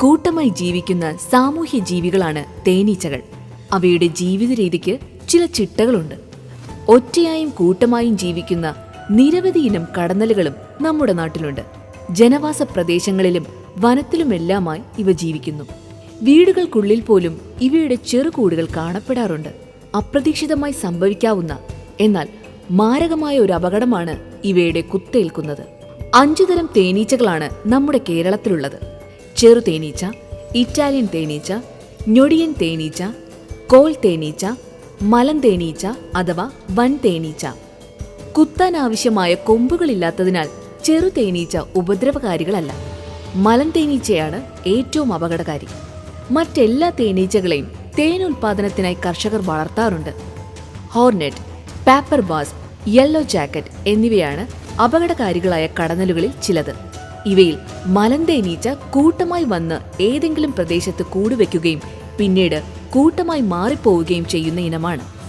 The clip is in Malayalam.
കൂട്ടമായി ജീവിക്കുന്ന സാമൂഹ്യ ജീവികളാണ് തേനീച്ചകൾ. അവയുടെ ജീവിത രീതിക്ക് ചില ചിട്ടകളുണ്ട്. ഒറ്റയായും കൂട്ടമായും ജീവിക്കുന്ന നിരവധി ഇനം കടന്നലുകളും നമ്മുടെ നാട്ടിലുണ്ട്. ജനവാസ പ്രദേശങ്ങളിലും വനത്തിലുമെല്ലാമായി ഇവ ജീവിക്കുന്നു. വീടുകൾക്കുള്ളിൽ പോലും ഇവയുടെ ചെറുകൂടുകൾ കാണപ്പെടാറുണ്ട്. അപ്രതീക്ഷിതമായി സംഭവിക്കാവുന്ന എന്നാൽ മാരകമായ ഒരു അപകടമാണ് ഇവയുടെ കുത്തേൽക്കുന്നത്. അഞ്ചുതരം തേനീച്ചകളാണ് നമ്മുടെ കേരളത്തിലുള്ളത്. ചെറു തേനീച്ച ഇറ്റാലിയൻ തേനീച്ച ഞൊടിയൻ തേനീച്ച കോൾ തേനീച്ച മലം തേനീച്ച അഥവാ വൻ തേനീച്ച. കുത്താൻ ആവശ്യമായ കൊമ്പുകളില്ലാത്തതിനാൽ ചെറു തേനീച്ച ഉപദ്രവകാരികളല്ല. മലം തേനീച്ചയാണ് ഏറ്റവും അപകടകാരി. മറ്റെല്ലാ തേനീച്ചകളെയും തേൻ ഉൽപാദനത്തിനായി കർഷകർ വളർത്താറുണ്ട്. ഹോർനെറ്റ് പേപ്പർ ബാസ് യെല്ലോ ജാക്കറ്റ് എന്നിവയാണ് അപകടകാരികളായ കടന്നലുകളിൽ ചിലത്. ഇവയിൽ മലം തേനീച്ച കൂട്ടമായി വന്ന് ഏതെങ്കിലും പ്രദേശത്ത് കൂടുവെക്കുകയും പിന്നീട് കൂട്ടമായി മാറിപ്പോവുകയും ചെയ്യുന്ന ഇനമാണ്.